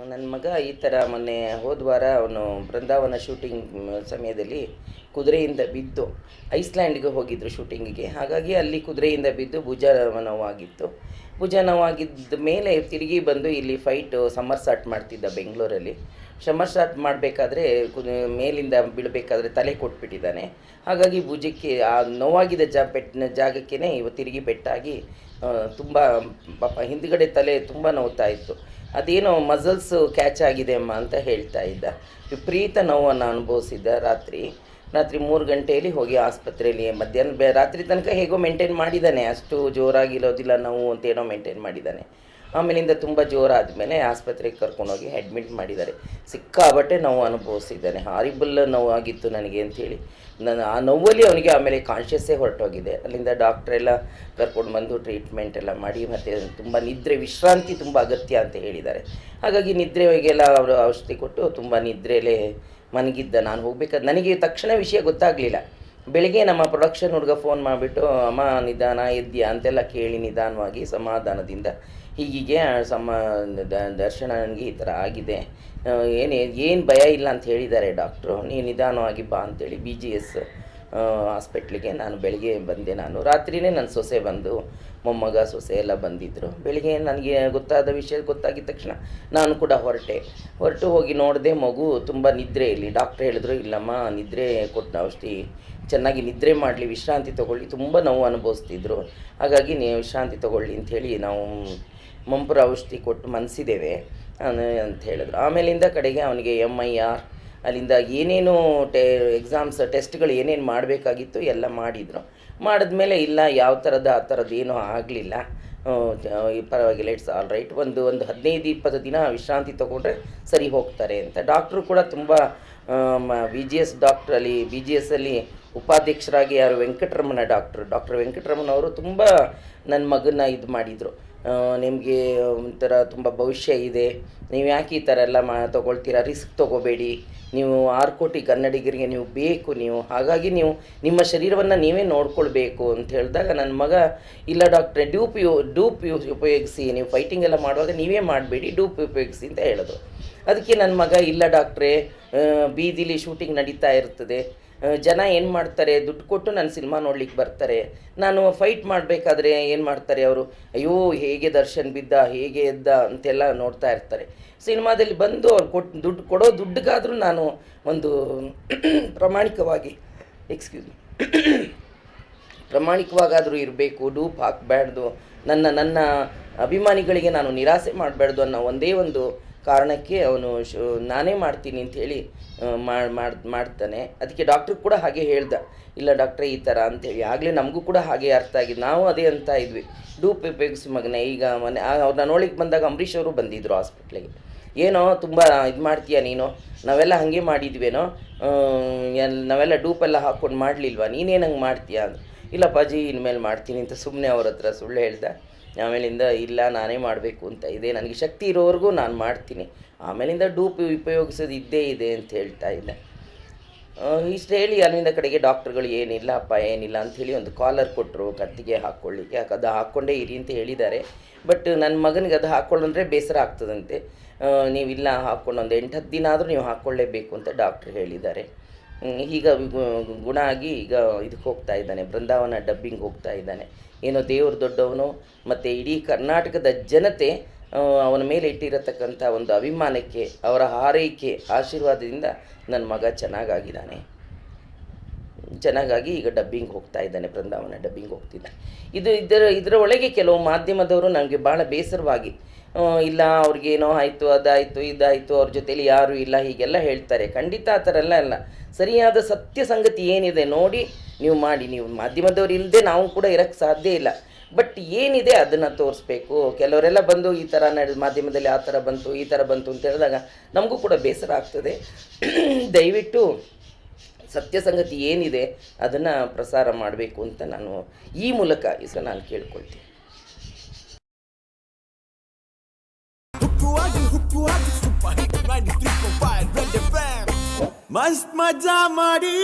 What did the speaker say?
ನನ್ನ ಮಗ ಈ ಥರ ಮೊನ್ನೆ ಹೋದ ವಾರ ಅವನು ಬೃಂದಾವನ ಶೂಟಿಂಗ್ ಸಮಯದಲ್ಲಿ ಕುದುರೆಯಿಂದ ಬಿದ್ದು ಐಸ್ಲ್ಯಾಂಡ್ಗೆ ಹೋಗಿದ್ರು ಶೂಟಿಂಗಿಗೆ ಹಾಗಾಗಿ ಅಲ್ಲಿ ಕುದುರೆಯಿಂದ ಬಿದ್ದು ಭುಜ ನೋವಾಗಿತ್ತು. ಭುಜ ನೋವಾಗಿದ್ದ ಮೇಲೆ ತಿರುಗಿ ಬಂದು ಇಲ್ಲಿ ಫೈಟು ಸಮ್ಮರ್ ಸ್ಟಾರ್ಟ್ ಮಾಡ್ತಿದ್ದ ಬೆಂಗಳೂರಲ್ಲಿ. ಸಮ್ಮರ್ ಸ್ಟಾರ್ಟ್ ಮಾಡಬೇಕಾದ್ರೆ ಮೇಲಿಂದ ಬೀಳಬೇಕಾದ್ರೆ ತಲೆ ಕೊಟ್ಬಿಟ್ಟಿದ್ದಾನೆ. ಹಾಗಾಗಿ ಭುಜಕ್ಕೆ, ಆ ನೋವಾಗಿದ್ದ ಜಾ ಪೆಟ್ಟಿನ ಜಾಗಕ್ಕೇ ಇವ ತಿರುಗಿ ಪೆಟ್ಟಾಗಿ ತುಂಬ, ಪಾಪ ಹಿಂದ್ಗಡೆ ತಲೆ ತುಂಬ ನೋವ್ತಾ ಇತ್ತು. ಅದೇನೋ ಮಸಲ್ಸ್ ಕ್ಯಾಚ್ ಆಗಿದೆ ಅಮ್ಮ ಅಂತ ಹೇಳ್ತಾ ಇದ್ದ. ವಿಪರೀತ ನೋವನ್ನು ಅನುಭವಿಸಿದ್ದ ರಾತ್ರಿ. ರಾತ್ರಿ ಮೂರು ಗಂಟೆಯಲ್ಲಿ ಹೋಗಿ ಆಸ್ಪತ್ರೆಯಲ್ಲಿ ಮಧ್ಯಾಹ್ನ ಬೆ, ರಾತ್ರಿ ತನಕ ಹೇಗೋ ಮೇಂಟೈನ್ ಮಾಡಿದ್ದಾನೆ. ಅಷ್ಟು ಜೋರಾಗಿರೋದಿಲ್ಲ ನೋವು ಅಂತೇನೋ ಮೇಂಟೈನ್ ಮಾಡಿದ್ದಾನೆ. ಆಮೇಲಿಂದ ತುಂಬ ಜೋರಾದಮೇಲೆ ಆಸ್ಪತ್ರೆಗೆ ಕರ್ಕೊಂಡೋಗಿ ಅಡ್ಮಿಟ್ ಮಾಡಿದ್ದಾರೆ. ಸಿಕ್ಕಾಬಟ್ಟೆ ನೋವು ಅನುಭವಿಸಿದ್ದಾನೆ. ಹಾರಿಬಲ್ ನೋವಾಗಿತ್ತು ನನಗೆ ಅಂಥೇಳಿ ನಾನು ಆ ನೋವಲ್ಲಿ ಅವನಿಗೆ ಆಮೇಲೆ ಕಾನ್ಷಿಯಸ್ಸೇ ಹೊರಟೋಗಿದೆ. ಅಲ್ಲಿಂದ ಡಾಕ್ಟ್ರೆಲ್ಲ ಕರ್ಕೊಂಡು ಬಂದು ಟ್ರೀಟ್ಮೆಂಟ್ ಎಲ್ಲ ಮಾಡಿ ಮತ್ತು ತುಂಬ ನಿದ್ರೆ, ವಿಶ್ರಾಂತಿ ತುಂಬ ಅಗತ್ಯ ಅಂತ ಹೇಳಿದ್ದಾರೆ. ಹಾಗಾಗಿ ನಿದ್ರೆಗೆಲ್ಲ ಅವರು ಔಷಧಿ ಕೊಟ್ಟು ತುಂಬ ನಿದ್ರೆಯಲ್ಲೇ ಮನಗಿದ್ದ. ನಾನು ಹೋಗ್ಬೇಕಾದ್ರೆ ನನಗೆ ತಕ್ಷಣ ವಿಷಯ ಗೊತ್ತಾಗಲಿಲ್ಲ. ಬೆಳಿಗ್ಗೆ ನಮ್ಮ ಪ್ರೊಡಕ್ಷನ್ ಹುಡುಗ ಫೋನ್ ಮಾಡಿಬಿಟ್ಟು, ಅಮ್ಮ ನಿಧಾನ ಎದ್ದ್ಯಾ ಅಂತೆಲ್ಲ ಕೇಳಿ ನಿಧಾನವಾಗಿ ಸಮಾಧಾನದಿಂದ ಹೀಗೀಗೆ ಸಮ ದರ್ಶನ ನನಗೆ ಈ ಥರ ಆಗಿದೆ. ಏನು ಏನು ಭಯ ಇಲ್ಲ ಅಂತ ಹೇಳಿದ್ದಾರೆ ಡಾಕ್ಟ್ರು. ನೀನು ನಿಧಾನವಾಗಿ ಬಾ ಅಂತೇಳಿ ಬಿ ಜಿ ಎಸ್ ಹಾಸ್ಪಿಟ್ಲಿಗೆ ನಾನು ಬೆಳಗ್ಗೆ ಬಂದೆ ನಾನು. ರಾತ್ರಿಯೇ ನನ್ನ ಸೊಸೆ ಬಂದು, ಮೊಮ್ಮಗ, ಸೊಸೆ ಎಲ್ಲ ಬಂದಿದ್ದರು ಬೆಳಿಗ್ಗೆ ನನಗೆ ಗೊತ್ತಾದ ವಿಷಯ ಗೊತ್ತಾಗಿದ ತಕ್ಷಣ ನಾನು ಕೂಡ ಹೊರಟೆ. ಹೊರಟು ಹೋಗಿ ನೋಡಿದೆ ಮಗು ತುಂಬ ನಿದ್ರೆ ಇಲ್ಲಿ. ಡಾಕ್ಟ್ರ್ ಹೇಳಿದ್ರು, ಇಲ್ಲಮ್ಮ, ನಿದ್ರೆ ಕೊಟ್ಟು ಔಷಧಿ, ಚೆನ್ನಾಗಿ ನಿದ್ರೆ ಮಾಡಲಿ, ವಿಶ್ರಾಂತಿ ತೊಗೊಳ್ಳಿ. ತುಂಬ ನೋವು ಅನುಭವಿಸ್ತಿದ್ರು. ಹಾಗಾಗಿ ನೀವು ವಿಶ್ರಾಂತಿ ತೊಗೊಳ್ಳಿ ಅಂಥೇಳಿ ನಾವು ಮಂಪುರ ಔಷಧಿ ಕೊಟ್ಟು ಮನಸಿದ್ದೇವೆ ಅಂತ ಹೇಳಿದ್ರು. ಆಮೇಲಿಂದ ಕಡೆಗೆ ಅವನಿಗೆ ಎಂ ಐ ಆರ್ ಅಲ್ಲಿಂದ ಏನೇನು ಟೆ ಎಕ್ಸಾಮ್ಸ್ ಟೆಸ್ಟ್ಗಳು ಏನೇನು ಮಾಡಬೇಕಾಗಿತ್ತು ಎಲ್ಲ ಮಾಡಿದರು. ಮಾಡಿದ್ಮೇಲೆ ಇಲ್ಲ, ಯಾವ ಥರದ ಆ ಥರದ್ದು ಏನೂ ಆಗಲಿಲ್ಲ. ಪರವಾಗಿಲ್ಲ ಇಟ್ಸ್ ಆಲ್ ರೈಟ್ ಒಂದು ಒಂದು ಹದಿನೈದು, ಇಪ್ಪತ್ತು ದಿನ ವಿಶ್ರಾಂತಿ ತೊಗೊಂಡ್ರೆ ಸರಿ ಹೋಗ್ತಾರೆ ಅಂತ. ಡಾಕ್ಟ್ರು ಕೂಡ ತುಂಬ ಬಿ ಜಿ ಎಸ್ ಡಾಕ್ಟ್ರಲ್ಲಿ ಬಿ ಜಿ ಎಸ್ಸಲ್ಲಿ ಉಪಾಧ್ಯಕ್ಷರಾಗಿ ಯಾರು ವೆಂಕಟರಮಣ ಡಾಕ್ಟ್ರು ಡಾಕ್ಟರ್ ವೆಂಕಟರಮಣ ಅವರು ತುಂಬ ನನ್ನ ಮಗನ ಇದು ಮಾಡಿದರು. ನಿಮಗೆ ಒಂಥರ ತುಂಬ ಭವಿಷ್ಯ ಇದೆ. ನೀವು ಯಾಕೆ ಈ ಥರ ಎಲ್ಲ ಮಾ, ತೊಗೊಳ್ತೀರಾ? ರಿಸ್ಕ್ ತೊಗೋಬೇಡಿ. ನೀವು ಆರು ಕೋಟಿ ಕನ್ನಡಿಗರಿಗೆ ನೀವು ಬೇಕು ನೀವು. ಹಾಗಾಗಿ ನೀವು ನಿಮ್ಮ ಶರೀರವನ್ನು ನೀವೇ ನೋಡ್ಕೊಳ್ಬೇಕು ಅಂತ ಹೇಳಿದಾಗ ನನ್ನ ಮಗ, ಇಲ್ಲ ಡಾಕ್ಟ್ರೆ, ಡ್ಯೂಪ್ ಯು ಡೂಪ್ ಯು ಉಪಯೋಗಿಸಿ. ನೀವು ಫೈಟಿಂಗ್ ಎಲ್ಲ ಮಾಡುವಾಗ ನೀವೇ ಮಾಡಬೇಡಿ, ಡ್ಯೂಪ್ ಉಪಯೋಗಿಸಿ ಅಂತ ಹೇಳಿದ್ರು ಅದಕ್ಕೆ ನನ್ನ ಮಗ, ಇಲ್ಲ ಡಾಕ್ಟ್ರೇ ಬೀದಿಲಿ ಶೂಟಿಂಗ್ ನಡೀತಾ ಇರ್ತದೆ. ಜನ ಏನು ಮಾಡ್ತಾರೆ, ದುಡ್ಡು ಕೊಟ್ಟು ನನ್ನ ಸಿನಿಮಾ ನೋಡ್ಲಿಕ್ಕೆ ಬರ್ತಾರೆ. ನಾನು ಫೈಟ್ ಮಾಡಬೇಕಾದ್ರೆ ಏನು ಮಾಡ್ತಾರೆ ಅವರು? ಅಯ್ಯೋ, ಹೇಗೆ ದರ್ಶನ್ ಬಿದ್ದ, ಹೇಗೆ ಎದ್ದ ಅಂತೆಲ್ಲ ನೋಡ್ತಾ ಇರ್ತಾರೆ. ಸಿನಿಮಾದಲ್ಲಿ ಬಂದು ಅವ್ರು ಕೊಟ್ಟು ದುಡ್ಡು ಕೊಡೋ ದುಡ್ಡಿಗಾದರೂ ನಾನು ಒಂದು ಪ್ರಾಮಾಣಿಕವಾಗಿ ಎಕ್ಸ್ಕ್ಯೂಸ್ ಪ್ರಾಮಾಣಿಕವಾಗಾದರೂ ಇರಬೇಕು, ಡೂಪ್ ಹಾಕಬಾರ್ದು. ನನ್ನ ನನ್ನ ಅಭಿಮಾನಿಗಳಿಗೆ ನಾನು ನಿರಾಸೆ ಮಾಡಬಾರ್ದು ಅನ್ನೋ ಒಂದೇ ಒಂದು ಕಾರಣಕ್ಕೆ ಅವನು ನಾನೇ ಮಾಡ್ತೀನಿ ಅಂತ ಹೇಳಿ ಮಾಡ್ತಾನೆ. ಅದಕ್ಕೆ ಡಾಕ್ಟ್ರ್ ಕೂಡ ಹಾಗೆ ಹೇಳ್ದ. ಇಲ್ಲ ಡಾಕ್ಟ್ರೆ ಈ ಥರ ಅಂತೇಳಿ. ಆಗಲೇ ನಮಗೂ ಕೂಡ ಹಾಗೆ ಅರ್ಥ ಆಗಿದೆ ನಾವು ಅದೇ ಅಂತ ಇದ್ವಿ. ಡೂಪ್ ಉಪಯೋಗಿಸಿ ಮಗನೇ, ಈಗ ಮನೆ ಅವ್ರನ್ನ ನೋಡ್ಲಿಕ್ಕೆ ಬಂದಾಗ ಅಂಬರೀಷ್ ಅವರು ಬಂದಿದ್ದರು ಹಾಸ್ಪಿಟ್ಲಿಗೆ ಏನೋ ತುಂಬ ಇದು ಮಾಡ್ತೀಯ ನೀನು? ನಾವೆಲ್ಲ ಹಾಗೆ ಮಾಡಿದ್ವೇನೋ? ನಾವೆಲ್ಲ ಡೂಪೆಲ್ಲ ಹಾಕ್ಕೊಂಡು ಮಾಡಲಿಲ್ವ? ನೀನೇನು ಹಂಗೆ ಮಾಡ್ತೀಯ ಇಲ್ಲ ಪಾಜಿ ಇನ್ಮೇಲೆ ಮಾಡ್ತೀನಿ ಅಂತ ಸುಮ್ಮನೆ ಅವ್ರ ಹತ್ರ ಸುಳ್ಳು ಹೇಳ್ದೆ. ಆಮೇಲಿಂದ ಇಲ್ಲ ನಾನೇ ಮಾಡಬೇಕು ಅಂತ ಇದೆ. ನನಗೆ ಶಕ್ತಿ ಇರೋವರೆಗೂ ನಾನು ಮಾಡ್ತೀನಿ. ಆಮೇಲಿಂದ ಡೂಪ್ ಉಪಯೋಗಿಸೋದು ಇದ್ದೇ ಇದೆ ಅಂತ ಹೇಳ್ತಾ ಆ, ಇಷ್ಟು ಹೇಳಿ ಅಲ್ಲಿಂದ ಕಡೆಗೆ ಡಾಕ್ಟ್ರುಗಳು ಏನಿಲ್ಲ ಅಪ್ಪ ಏನಿಲ್ಲ ಅಂಥೇಳಿ ಒಂದು ಕಾಲರ್ ಕೊಟ್ಟರು ಕತ್ತಿಗೆ ಹಾಕ್ಕೊಳ್ಳಿಕ್ಕೆ ಯಾಕೆ ಅದು ಹಾಕ್ಕೊಂಡೇ ಇರಿ ಅಂತ ಹೇಳಿದ್ದಾರೆ. ಬಟ್ ನನ್ನ ಮಗನಿಗೆ ಅದು ಹಾಕ್ಕೊಳ್ಳಂದ್ರೆ ಬೇಸರ ಆಗ್ತದಂತೆ. ನೀವಿಲ್ಲ ಹಾಕ್ಕೊಂಡು ಒಂದು ಎಂಟು ಹತ್ತು ದಿನ ಆದರೂ ನೀವು ಹಾಕ್ಕೊಳ್ಳೇಬೇಕು ಅಂತ ಡಾಕ್ಟ್ರು ಹೇಳಿದ್ದಾರೆ. ಈಗ ಗುಣ ಆಗಿ ಈಗ ಇದಕ್ಕೆ ಹೋಗ್ತಾ ಇದ್ದಾನೆ, ಬೃಂದಾವನ ಡಬ್ಬಿಂಗ್ ಹೋಗ್ತಾ ಇದ್ದಾನೆ. ಏನೋ ದೇವ್ರ ದೊಡ್ಡವನು, ಮತ್ತು ಇಡೀ ಕರ್ನಾಟಕದ ಜನತೆ ಅವನ ಮೇಲೆ ಇಟ್ಟಿರತಕ್ಕಂಥ ಒಂದು ಅಭಿಮಾನಕ್ಕೆ, ಅವರ ಹಾರೈಕೆ, ಆಶೀರ್ವಾದದಿಂದ ನನ್ನ ಮಗ ಚೆನ್ನಾಗಾಗಿದ್ದಾನೆ. ಚೆನ್ನಾಗಾಗಿ ಈಗ ಡಬ್ಬಿಂಗ್ ಹೋಗ್ತಾ ಇದ್ದಾನೆ, ಬೃಂದಾವನ ಡಬ್ಬಿಂಗ್ ಹೋಗ್ತಿದ್ದಾನೆ. ಇದು ಇದರ ಇದರ ಒಳಗೆ ಕೆಲವು ಮಾಧ್ಯಮದವರು ನನಗೆ ಭಾಳ ಬೇಸರವಾಗಿ ಇಲ್ಲ ಅವ್ರಿಗೇನೋ ಆಯಿತು, ಅದಾಯಿತು, ಇದಾಯಿತು, ಅವ್ರ ಜೊತೇಲಿ ಯಾರೂ ಇಲ್ಲ, ಹೀಗೆಲ್ಲ ಹೇಳ್ತಾರೆ. ಖಂಡಿತ ಆ ಥರ ಎಲ್ಲ ಅಲ್ಲ. ಸರಿಯಾದ ಸತ್ಯ ಸಂಗತಿ ಏನಿದೆ ನೋಡಿ ನೀವು ಮಾಡಿ. ನೀವು ಮಾಧ್ಯಮದವ್ರು ಇಲ್ಲದೆ ನಾವು ಕೂಡ ಇರೋಕ್ಕೆ ಸಾಧ್ಯ ಇಲ್ಲ. ಬಟ್ ಏನಿದೆ ಅದನ್ನು ತೋರಿಸ್ಬೇಕು. ಕೆಲವರೆಲ್ಲ ಬಂದು ಈ ಥರ ನಡೆ ಮಾಧ್ಯಮದಲ್ಲಿ ಆ ಥರ ಬಂತು, ಈ ಥರ ಬಂತು ಅಂತ ಹೇಳಿದಾಗ ನಮಗೂ ಕೂಡ ಬೇಸರ ಆಗ್ತದೆ. ದಯವಿಟ್ಟು ಸತ್ಯ ಸಂಗತಿ ಏನಿದೆ ಅದನ್ನು ಪ್ರಸಾರ ಮಾಡಬೇಕು ಅಂತ ನಾನು ಈ ಮೂಲಕ ಈಗ ನಾನು ಕೇಳ್ಕೊಳ್ತೀನಿ. ಹುಕ್ಕುವಾಗಿ ಹುಕ್ಕುವಾಗಿ ಸೂಪರ್ ಹಿಟ್ 93.5 ರೆಡ್ ಎಫ್ಎಂ ಮಸ್ತ್ ಮಜಾ ಮಾಡಿ